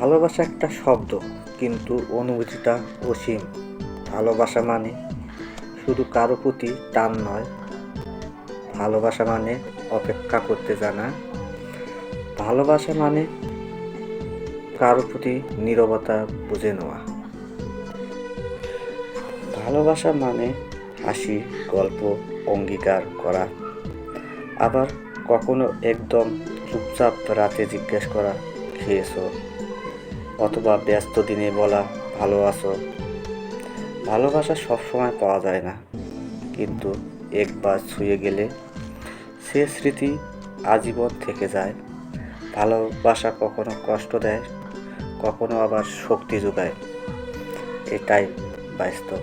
ভালোবাসা একটা শব্দ, কিন্তু অনুভূতিটা অসীম। ভালোবাসা মানে শুধু কারও প্রতি টান নয়, ভালোবাসা মানে অপেক্ষা করতে জানা। ভালোবাসা মানে কারও প্রতি নীরবতা বুঝে নেওয়া। ভালোবাসা মানে হাসি, গল্প, অঙ্গীকার করা। আবার কখনো একদম চুপচাপ রাতে জিজ্ঞেস করা, খেয়েছো? অথবা ব্যস্ত দিনে বলা ভালো আছো ভালোবাসা সবসময় পাওয়া যায় না। কিন্তু একবার ছুঁয়ে গেলে সে স্মৃতি আজীবন থেকে যায়। ভালোবাসা কখনো কষ্ট দেয়, কখনো আবার শক্তি যোগায়। এটাই বাস্তব।